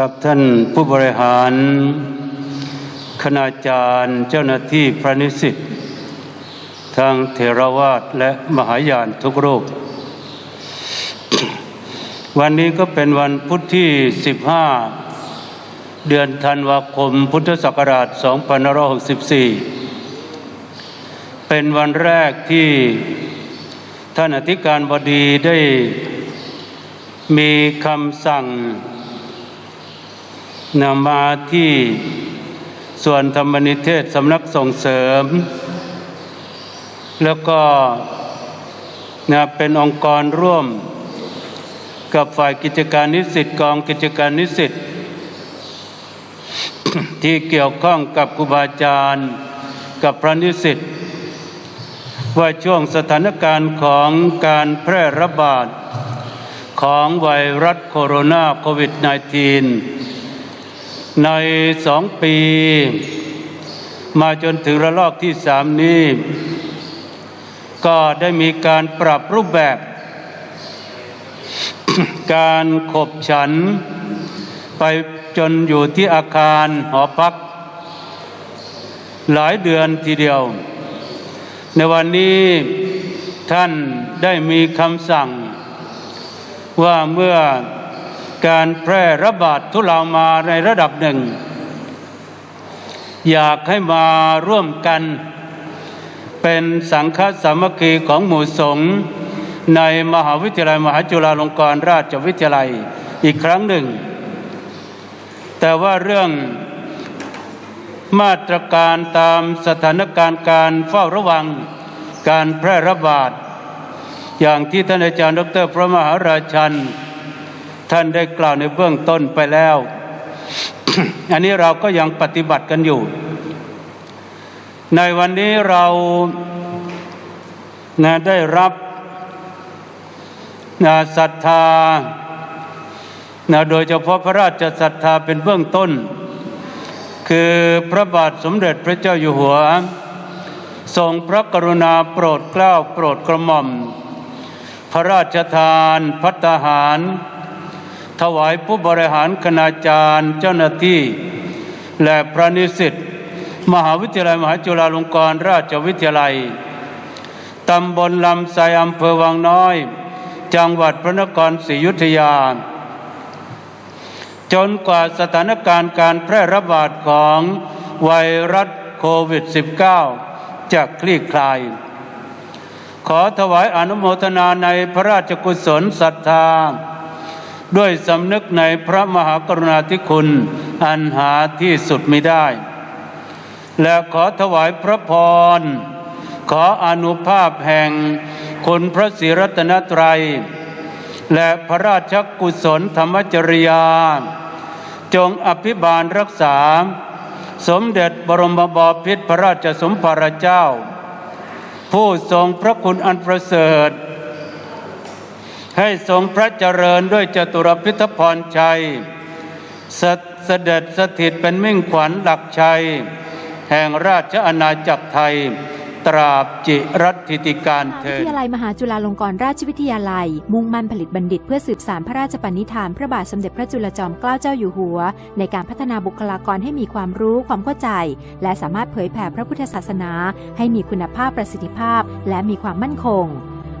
ครับท่านผู้บริหารคณาจารย์เจ้าหน้าที่พระนิสิตทางเทรวาสและมหายานทุกรูป วันนี้ก็เป็นวันพุธที่ 15 เดือนธันวาคมพุทธศักราช 2564 เป็นวันแรกที่ท่านอธิการบดีได้มีคำสั่ง นำมาที่ส่วนธรรมนิเทศสำนักส่งเสริม แล้วก็นะเป็นองค์กรร่วม กับฝ่ายกิจการนิสิตกองกิจการนิสิตที่เกี่ยวข้องกับครูบาอาจารย์ กับพระนิสิตว่าช่วงสถานการณ์ของการแพร่ระบาดของไวรัสโคโรนาโควิด -19 ในสองปี มาจนถึงระลอกที่สามนี้ ก็ได้มีการปรับรูปแบบ การขบฉัน ไปจนอยู่ที่อาคารหอพัก หลายเดือนทีเดียว ในวันนี้ท่านได้มีคำสั่ง ว่าเมื่อ การแพร่ระบาดทุเลามาในระดับหนึ่ง อยากให้มาร่วมกัน เป็นสังฆสามัคคีของหมู่สงฆ์ในมหาวิทยาลัยมหาจุฬาลงกรณราชวิทยาลัยอีกครั้งหนึ่ง แต่ว่าเรื่องมาตรการตามสถานการณ์การเฝ้าระวังการแพร่ระบาด อย่างที่ท่านอาจารย์ดรพระมหาราชัน ท่านได้กล่าวในเบื้องต้นไปแล้ว อันนี้เราก็ยังปฏิบัติกันอยู่ ในวันนี้เรานะได้รับนะศรัทธานะโดยเฉพาะพระราชศรัทธาเป็นเบื้องต้น คือพระบาทสมเด็จพระเจ้าอยู่หัว ทรงพระกรุณาโปรดเกล้าโปรดกระหม่อม พระราชทานพัตตาหาร ถวายผู้บริหารคณาจารย์เจ้าหน้าที่ และพระนิสิตมหาวิทยาลัยมหาจุฬาลงกรณราชวิทยาลัย ตำบลลำไซอำเภอวังน้อย จังหวัดพระนครศรีอยุธยา จนกว่าสถานการณ์การแพร่ระบาดของไวรัสโควิด -19 จะคลี่คลาย ขอถวายอนุโมทนาในพระราชกุศลศรัทธา ด้วยสำนึกในพระมหากรุณาธิคุณอันหาที่สุดไม่ได้ และขอถวายพระพร ขออนุภาพแห่งคุณพระศรีรัตนตรัย และพระราชกุศลธรรมจริยา จงอภิบาลรักษา สมเด็จบรมบพิตรพระราชสมภารเจ้า ผู้ทรงพระคุณอันประเสริฐ ให้ทรงพระเจริญด้วยจตุรพิทพรชัยสเสด็จสถิตเป็นมิ่งขวัญหลักชัย แห่งราชอาณาจักรไทย ตราบจิรัตติการเทิวิทยาลัยมหาจุฬาลงกรณราชวิทยาลัย มุ่งมั่นผลิตบัณฑิตเพื่อสืบสานพระราชปณิธานพระบาทสมเด็จพระจุลจอมเกล้าเจ้าอยู่หัว ในการพัฒนาบุคลากรให้มีความรู้ความเข้าใจ และสามารถเผยแผ่พระพุทธศาสนา ให้มีคุณภาพประสิทธิภาพ และมีความมั่นคง